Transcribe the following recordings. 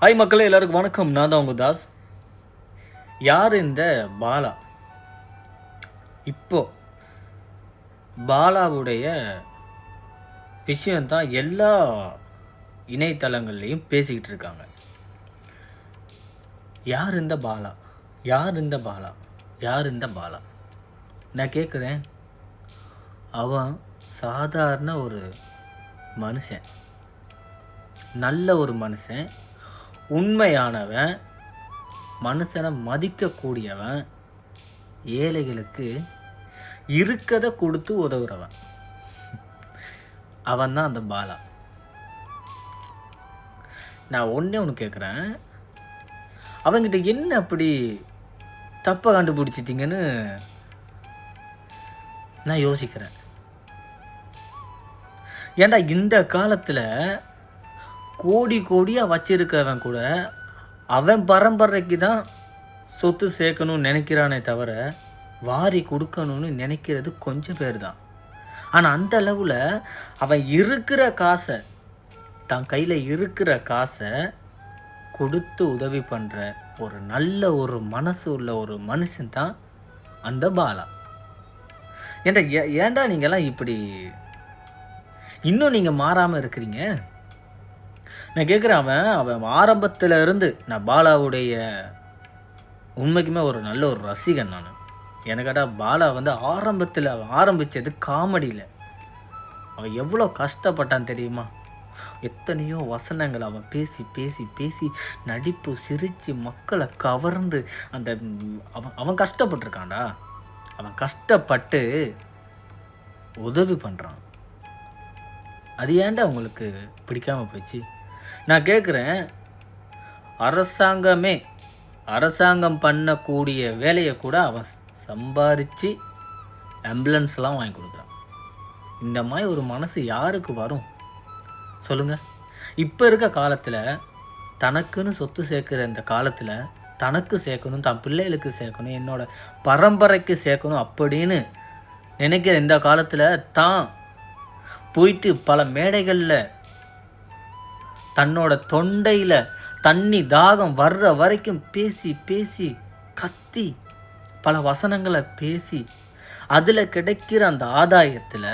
Hi மக்களே எல்லாருக்கும் வணக்கம். நான் தான் உங்கள் தாஸ். யார் இந்த பாலா? இப்போ பாலாவுடைய விஷயந்தான் எல்லா இணையதளங்கள்லையும் பேசிக்கிட்டு இருக்காங்க. யார் இந்த பாலா? யார் இந்த பாலா? யார் இந்த பாலா? நான் கேட்குறேன் அவன் சாதாரண ஒரு மனுஷன். நல்ல ஒரு மனுஷன். உண்மையானவன் மனுஷனை மதிக்கக்கூடியவன் ஏழைகளுக்கு இருக்கதை கொடுத்து உதவுறவன். அவன் தான் அந்த பாலா. நான் ஒன்றே ஒன்று கேட்குறேன் அவங்கிட்ட என்ன அப்படி தப்பை கண்டுபிடிச்சிட்டிங்கன்னு நான் யோசிக்கிறேன். ஏண்டா இந்த காலத்தில் கோடி கோடியாக வச்சிருக்கிறவன் கூட அவன் பரம்பரைக்கு தான் சொத்து சேர்க்கணும்னு நினைக்கிறானே தவிர வாரி கொடுக்கணும்னு நினைக்கிறது கொஞ்சம் பேர் தான் ஆனால் அந்த அளவில் அவன் இருக்கிற காசை தன் கையில் இருக்கிற காசை கொடுத்து உதவி பண்ணுற ஒரு நல்ல ஒரு மனசு உள்ள ஒரு மனுஷன் தான் அந்த பாலா. ஏன்டா ஏ- ஏன்டா நீங்கள்லாம் இப்படி இன்னும் நீங்கள் மாறாமல் இருக்கிறீங்க? நான் கேட்குறேன் அவன் அவன் ஆரம்பத்தில் இருந்து நான் பாலாவுடைய உண்மைக்குமே ஒரு நல்ல ஒரு ரசிகன் நான். எனக்கடா பாலா வந்து ஆரம்பத்தில் அவன் ஆரம்பித்தது காமெடியில். அவன் எவ்வளோ கஷ்டப்பட்டான் தெரியுமா? எத்தனையோ வசனங்கள் அவன் பேசி பேசி பேசி நடிப்பு சிரித்து மக்களை கவர்ந்து அந்த அவன் அவன் கஷ்டப்பட்டிருக்கான்டா. அவன் கஷ்டப்பட்டு உதவி பண்ணுறான் அது ஏன்டா உங்களுக்கு பிடிக்காம போச்சு? நான் கேட்குறேன் அரசாங்கமே அரசாங்கம் பண்ணக்கூடிய வேலையை கூட அவன் சம்பாரித்து ஆம்புலன்ஸ்லாம் வாங்கி கொடுக்குறான். இந்த மாதிரி ஒரு மனசு யாருக்கு வரும்? சொல்லுங்கள் இப்போ இருக்க காலத்தில் தனக்குன்னு சொத்து சேர்க்குற இந்த காலத்தில் தனக்கு சேர்க்கணும் தன் பிள்ளைகளுக்கு சேர்க்கணும் என்னோட பரம்பரைக்கு சேர்க்கணும் அப்படின்னு நினைக்கிற இந்த காலத்தில் தான் போயிட்டு பல மேடைகளில் தன்னோட தொண்டையில் தண்ணி தாகம் வர்ற வரைக்கும் பேசி பேசி கத்தி பல வசனங்களை பேசி அதில் கிடைக்கிற அந்த ஆதாயத்தில்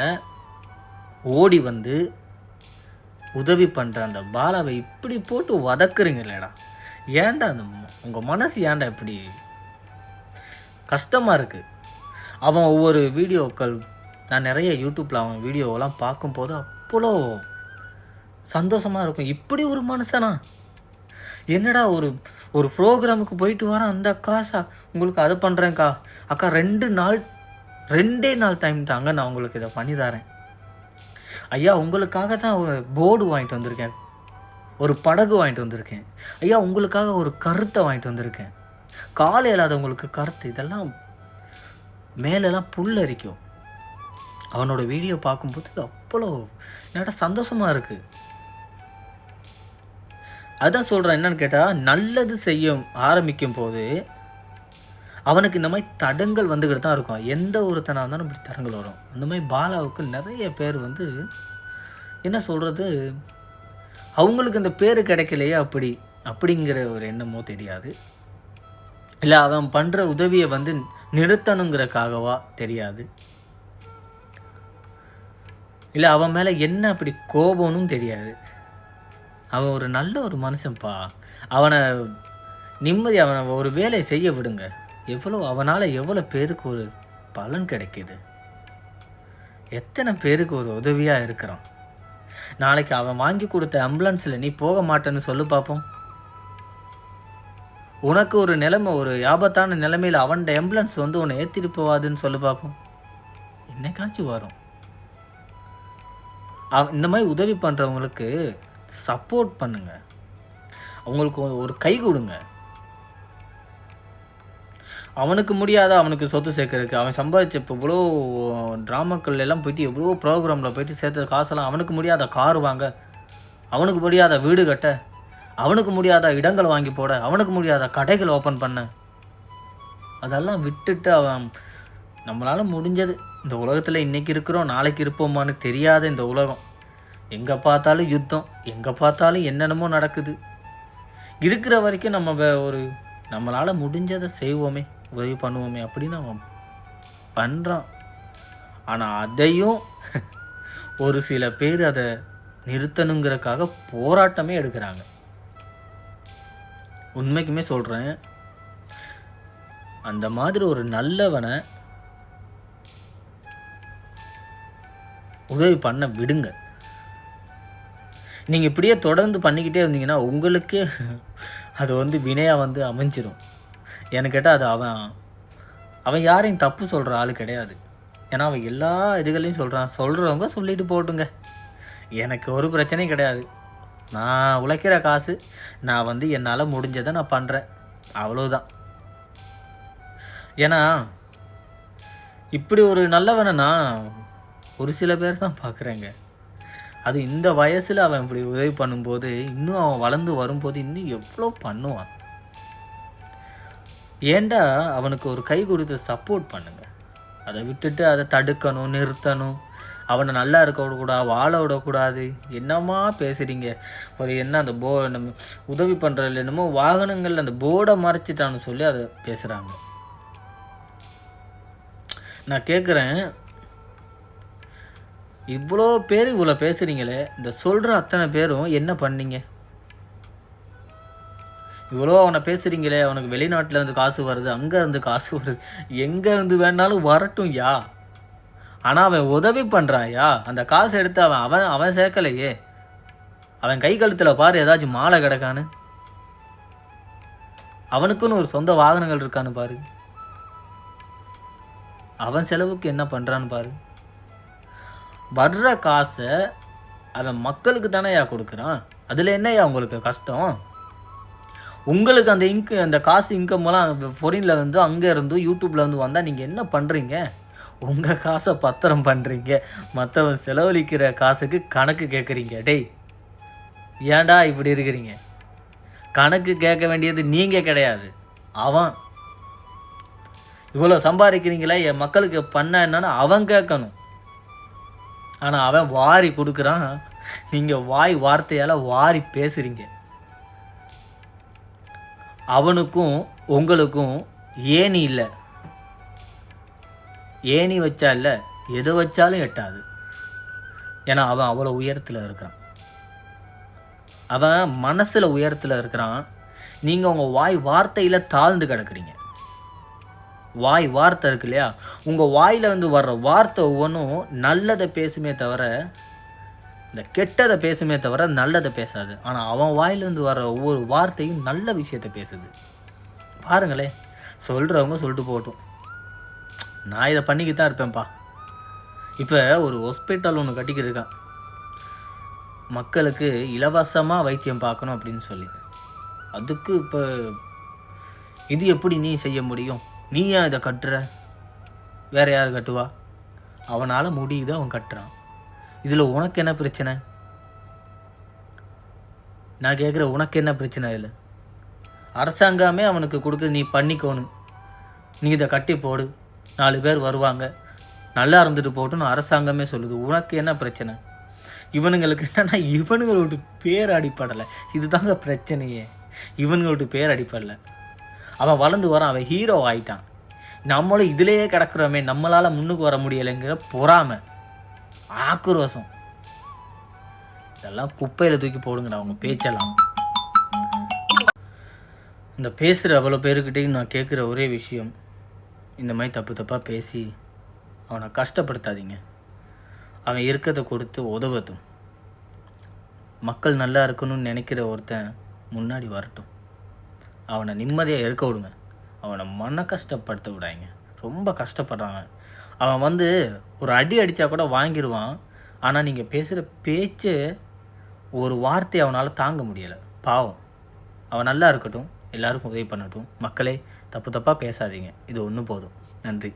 ஓடி வந்து உதவி பண்ணுற அந்த பாலாவை இப்படி போட்டு வதக்குறீங்களேடா. ஏன்டா அந்த உங்கள் மனசு ஏன்டா இப்படி கஷ்டமாக இருக்குது அவன் ஒவ்வொரு வீடியோக்கள் நான் நிறைய யூடியூப்பில் அவன் வீடியோவெல்லாம் பார்க்கும்போது அவ்வளோ சந்தோஷமாக இருக்கும். இப்படி ஒரு மனுஷனா? என்னடா ஒரு ஒரு ப்ரோக்ராமுக்கு போயிட்டு வரேன் அந்த காசா உங்களுக்கு அது பண்ணுறேன்க்கா அக்கா ரெண்டு நாள் ரெண்டே நாள் டைம் தாங்க நான் உங்களுக்கு இதை பண்ணி தரேன். ஐயா உங்களுக்காக தான் ஒரு போர்டு வாங்கிட்டு வந்திருக்கேன். ஒரு படகு வாங்கிட்டு வந்திருக்கேன். ஐயா உங்களுக்காக ஒரு கருத்தை வாங்கிட்டு வந்திருக்கேன். கால் இல்லாதவங்களுக்கு கருத்து இதெல்லாம் மேலெல்லாம் புல் அரிக்கும் அவனோட வீடியோ பார்க்கும்போது அவ்வளோ என்னடா சந்தோஷமாக இருக்குது அதான் சொல்கிறேன் என்னன்னு கேட்டால் நல்லது செய்யும் ஆரம்பிக்கும் போது அவனுக்கு இந்த மாதிரி தடங்கள் வந்துக்கிட்டு தான் இருக்கும். எந்த ஒருத்தனாக இருந்தாலும் இப்படி தடங்கள் வரும். அந்த மாதிரி பாலாவுக்கு நிறைய பேர் வந்து என்ன சொல்கிறது அவங்களுக்கு இந்த பேர் கிடைக்கலையே அப்படி அப்படிங்கிற ஒரு எண்ணமோ தெரியாது. இல்லை அவன் பண்ணுற உதவியை வந்து நிறுத்தணுங்கிறக்காகவா தெரியாது. இல்லை அவன் மேலே என்ன அப்படி கோபம்னு தெரியாது. அவன் ஒரு நல்ல ஒரு மனுஷன்ப்பா அவனை நிம்மதி அவனை ஒரு வேலையை செய்ய விடுங்க. எவ்வளோ அவனால் எவ்வளோ பேருக்கு ஒரு பலன் கிடைக்குது. எத்தனை பேருக்கு ஒரு உதவியாக இருக்கிறான்? நாளைக்கு அவன் வாங்கி கொடுத்த ஆம்புலன்ஸில் நீ போக மாட்டேன்னு சொல்லு பார்ப்போம் உனக்கு ஒரு நிலைமை ஒரு ஆபத்தான நிலைமையில் அவன்கிட்ட ஆம்புலன்ஸ் வந்து உன்னை ஏற்றிட்டு போவாதுன்னு சொல்லு பார்ப்போம் என்னைக்காச்சும் வரும். அவ- இந்த மாதிரி உதவி பண்ணுறவங்களுக்கு சப்போர்ட் பண்ணுங்க. அவங்களுக்கு ஒரு- கை கொடுங்க. அவனுக்கு முடியாத? அவனுக்கு சொத்து சேர்க்கறதுக்கு. அவன் சம்பாதிச்ச இப்போ இவ்வளோ ட்ராமாக்கள் எல்லாம் போயிட்டு எவ்வளோ ப்ரோக்ராமில் போயிட்டு சேர்த்த காசெல்லாம் அவனுக்கு முடியாத கார் வாங்க. அவனுக்கு முடியாத வீடு கட்ட. அவனுக்கு முடியாத இடங்கள் வாங்கி போட. அவனுக்கு முடியாத கடைகள் ஓப்பன் பண்ண. அதெல்லாம் விட்டுட்டு அவன் நம்மளால் முடிஞ்சது. இந்த உலகத்தில் இன்றைக்கி இருக்கிறோம் நாளைக்கு இருப்போமான்னு தெரியாத இந்த உலகம். எங்கே பார்த்தாலும் யுத்தம் எங்கே பார்த்தாலும் என்னென்னமோ நடக்குது. இருக்கிற வரைக்கும் நம்ம ஒரு நம்மளால் முடிஞ்சதை செய்வோமே உதவி பண்ணுவோமே அப்படின்னு அவன் பண்ணுறான் ஆனால் அதையும் ஒரு சில பேர் அதை நிறுத்தணுங்கிறக்காக போராட்டமே எடுக்கிறாங்க. உண்மைக்குமே சொல்கிறேன் அந்த மாதிரி ஒரு நல்லவனை உதவி பண்ண விடுங்க. நீங்கள் இப்படியே தொடர்ந்து பண்ணிக்கிட்டே இருந்தீங்கன்னா உங்களுக்கே அது வந்து வினையாக வந்து அமைஞ்சிடும் எனக்கு கேட்டால் அது அவன் அவன் யாரையும் தப்பு சொல்கிற ஆள் கிடையாது. ஏன்னா அவன் எல்லா இதுகளையும் சொல்கிறான் சொல்கிறவங்க சொல்லிட்டு போட்டுங்க. எனக்கு ஒரு பிரச்சனையும் கிடையாது. நான் உழைக்கிற காசு நான் வந்து என்னால் முடிஞ்சதை நான் பண்ணுறேன் அவ்வளோதான் ஏன்னா இப்படி ஒரு நல்லவனை நான் ஒரு சில பேர் தான் பார்க்குறேங்க அது இந்த வயசில் அவன் இப்படி உதவி பண்ணும்போது இன்னும் அவன் வளர்ந்து வரும்போது இன்னும் எவ்வளோ பண்ணுவான்? ஏன்டா அவனுக்கு ஒரு கை கொடுத்து சப்போர்ட் பண்ணுங்க. அதை விட்டுட்டு அதை தடுக்கணும் நிறுத்தணும். அவனை நல்லா இருக்க விடக்கூடாது வாழ விடக்கூடாது. என்னம்மா பேசுகிறீங்க ஒரு என்ன அந்த போ நம்ம உதவி பண்ணுறதுல என்னமோ வாகனங்கள் அந்த போர்டை மறைச்சிட்டான்னு சொல்லி அதை பேசுகிறாங்க நான் கேட்குறேன் இவ்வளோ பேர் இவ்வளோ பேசுகிறீங்களே இந்த சொல்கிற அத்தனை பேரும் என்ன பண்ணீங்க? இவ்வளோ அவனை பேசுகிறீங்களே அவனுக்கு வெளிநாட்டில் இருந்து காசு வருது அங்கேருந்து காசு வருது எங்கேருந்து வேணாலும் வரட்டும் யா. ஆனால் அவன் உதவி பண்ணுறான் யா. அந்த காசு எடுத்து அவன் அவன் அவன் சேர்க்கலையே. அவன் கை கழுத்தில் பாரு ஏதாச்சும் மாலை கிடக்கான்னு. அவனுக்குன்னு ஒரு சொந்த வாகனங்கள் இருக்கான்னு பாரு. அவன் செலவுக்கு என்ன பண்ணுறான்னு பாரு. வர்ற காசை அவன் மக்களுக்கு தானேயா கொடுக்குறான்? அதில் என்னய்யா உங்களுக்கு கஷ்டம்? உங்களுக்கு அந்த இன்கு அந்த காசு இன்கம்லாம் ஃபொரினில் வந்து அங்கே இருந்து யூடியூப்பில் வந்து வந்தால் நீங்கள் என்ன பண்ணுறீங்க உங்கள் காசை பத்திரம் பண்ணுறீங்க மற்றவன் செலவழிக்கிற காசுக்கு கணக்கு கேட்குறீங்க டேய் ஏன்டா இப்படி இருக்கிறீங்க? கணக்கு கேட்க வேண்டியது நீங்கள் கிடையாது. அவன். இவ்வளோ சம்பாதிக்கிறீங்களா என் மக்களுக்கு பண்ண என்னன்னு அவன் கேட்கணும். ஆனால் அவன் வாரி கொடுக்குறான். நீங்கள் வாய் வார்த்தையால் வாரி பேசுகிறீங்க அவனுக்கும் உங்களுக்கும் ஏணி இல்லை. ஏணி வச்சா இல்லை எதை வச்சாலும் எட்டாது. ஏன்னா அவன் அவ்வளோ உயரத்தில் இருக்கிறான். அவன் மனசில் உயரத்தில் இருக்கிறான். நீங்கள் உங்கள் வாய் வார்த்தையில் தாழ்ந்து கிடக்குறீங்க. வாய் வார்த்தை இருக்கு இல்லையா? உங்கள் வாயில் வந்து வர்ற வார்த்தை ஒவ்வொன்றும் நல்லதை பேசுமே தவிர இந்த கெட்டதை பேசுமே தவிர நல்லதை பேசாது. ஆனால் அவன் வாயிலேருந்து வர்ற ஒவ்வொரு வார்த்தையும் நல்ல விஷயத்தை பேசுது. பாருங்களே சொல்கிறவங்க சொல்லிட்டு போகட்டும். நான் இதை பண்ணிக்கிட்டு தான் இருப்பேன்ப்பா. இப்போ ஒரு ஹாஸ்பிட்டல் ஒன்று கட்டிக்கிட்டு இருக்கான் மக்களுக்கு இலவசமாக வைத்தியம் பார்க்கணும் அப்படின்னு சொல்லி. அதுக்கு இப்போ இது எப்படி நீ செய்ய முடியும்? நீ ஏன் இதை கட்டுற? வேற யார் கட்டுவா? அவனால் முடியுது அவன் கட்டுறான். இதில் உனக்கு என்ன பிரச்சனை? நான் கேட்குற உனக்கு என்ன பிரச்சனை இல்லை அரசாங்கமே அவனுக்கு கொடுக்க நீ பண்ணிக்கோணும் நீ இதை கட்டி போடு. நாலு பேர் வருவாங்க. நல்லா இருந்துட்டு போட்டுன்னு அரசாங்கமே சொல்லுது. உனக்கு என்ன பிரச்சனை? இவனுங்களுக்கு என்னன்னா இவனுங்களோட பேர் அடிப்படலை. இதுதாங்க பிரச்சனையே. இவனுங்களோட பேர் அடிப்படலை. அவன் வளர்ந்து வரான். அவன் ஹீரோ ஆயிட்டான். நம்மளும் இதிலேயே கிடக்குறோமே நம்மளால் முன்னுக்கு வர முடியலைங்கிற பொறாமை ஆக்ரோஷம். இதெல்லாம் குப்பையில் தூக்கி போடுங்கடா அவங்க பேச்செல்லாம். இந்த பேசுகிற அவ்வளோ பேருக்கிட்டையும் நான் கேட்குற ஒரே விஷயம் இந்த மாதிரி தப்பு தப்பாக பேசி அவனை கஷ்டப்படுத்தாதீங்க. அவன் இருக்கிறத கொடுத்து உதவட்டும். மக்கள் நல்லா இருக்கணும்னு நினைக்கிற ஒருத்தன் முன்னாடி வரட்டும். அவனை நிம்மதியாக இருக்க விடுங்க. அவனை மன கஷ்டப்படுத்த விடாங்க ரொம்ப கஷ்டப்படுறாங்க. அவன் வந்து ஒரு அடி அடித்தா கூட வாங்கிடுவான் ஆனால் நீங்கள் பேசுகிற பேச்சு ஒரு வார்த்தை அவனால் தாங்க முடியலை. பாவம். அவன் நல்லா இருக்கட்டும். எல்லாருக்கும் உதவி பண்ணட்டும். மக்களே தப்பு தப்பாக பேசாதீங்க. இது ஒன்று போதும். நன்றி.